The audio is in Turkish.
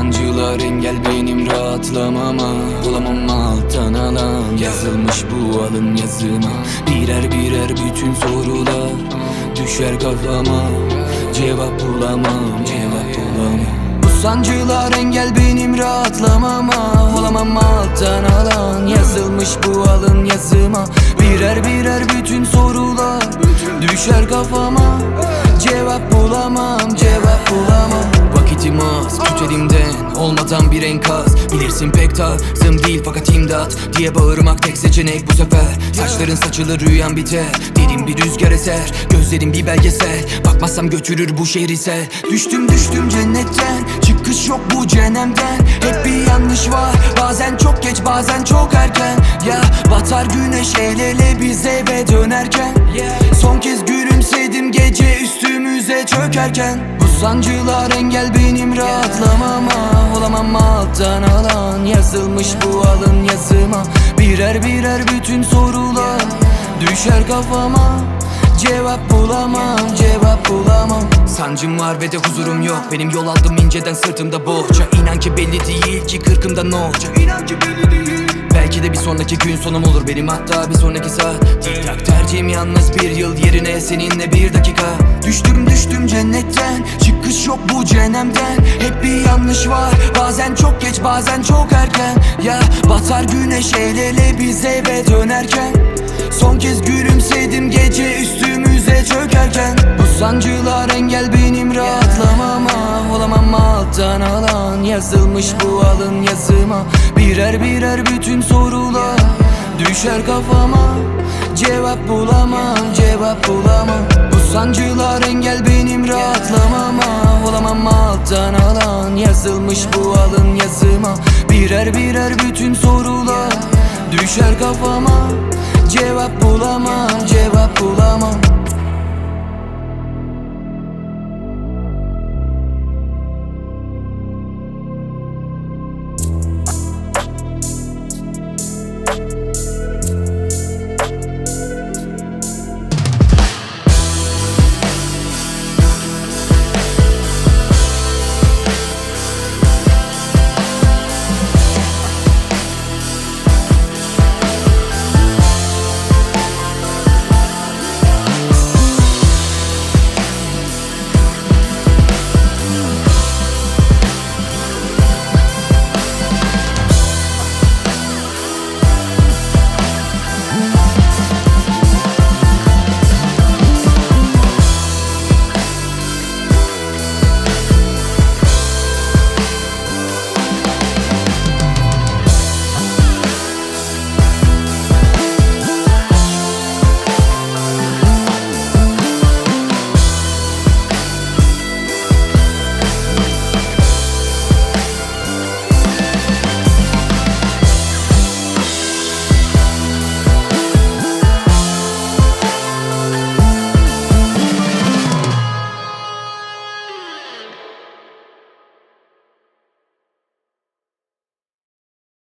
sancılar engel benim rahatlamama. Bulamam alttan alan. Yazılmış bu alın yazıma. Birer birer bütün sorular Düşer kafama. Cevap bulamam Cevap bulamam. Bu sancılar engel benim rahatlamama. Olamam alttan alan. Yazılmış bu alın yazıma. Birer birer bütün sorular Düşer kafama. Cevap bulamam Cevap bulamam Vakitim az tut elimden Olmadan bir enkaz. Bilirsin pek tarzım değil fakat imdat Diye bağırmak tek seçenek bu sefer. Saçların saçılır rüyan biter. Derin bir rüzgar eser Gözlerim bir belgesel. Bakmazsam götürür bu şehri sel Düştüm düştüm cennetten. Çıkış yok bu cehennemden. Hep bir yanlış var. Bazen çok geç bazen çok erken. Ya batar güneş el ele biz eve dönerken. Son kez gülümsedim gece üstümüze çökerken sancılar engel benim rahatlamama. Olamam alttan alan. Yazılmış bu alın yazıma. Birer birer bütün sorular Düşer kafama. Cevap bulamam, cevap bulamam. Sancım var ve de huzurum yok. Benim yol aldım inceden sırtımda bohça. İnan ki belli değil ki kırkımda olacak İnan ki belli değil Belki de bir sonraki gün sonum olur benim. Hatta bir sonraki saat. Tik tak tercihim yalnız bir yıl yerine seninle bir dakika. Düştüm düştüm cennetten. Çıkış yok bu cehennemden. Hep bir yanlış var. Bazen çok geç bazen çok erken. Ya batar güneş el ele biz eve dönerken. Son kez gülümsedim gece üstümüze çökerken. Bu sancılar engel benim rahatlamama. Olamam alttan alan Yazılmış bu alın yazıma. Birer birer bütün sorular Düşer kafama. Cevap bulamam cevap bulamam. Bu sancılar engel benim rahatlamama. Olamam alttan alan Yazılmış bu alın yazıma. Birer birer bütün sorular Düşer kafama. Cevap bulamam,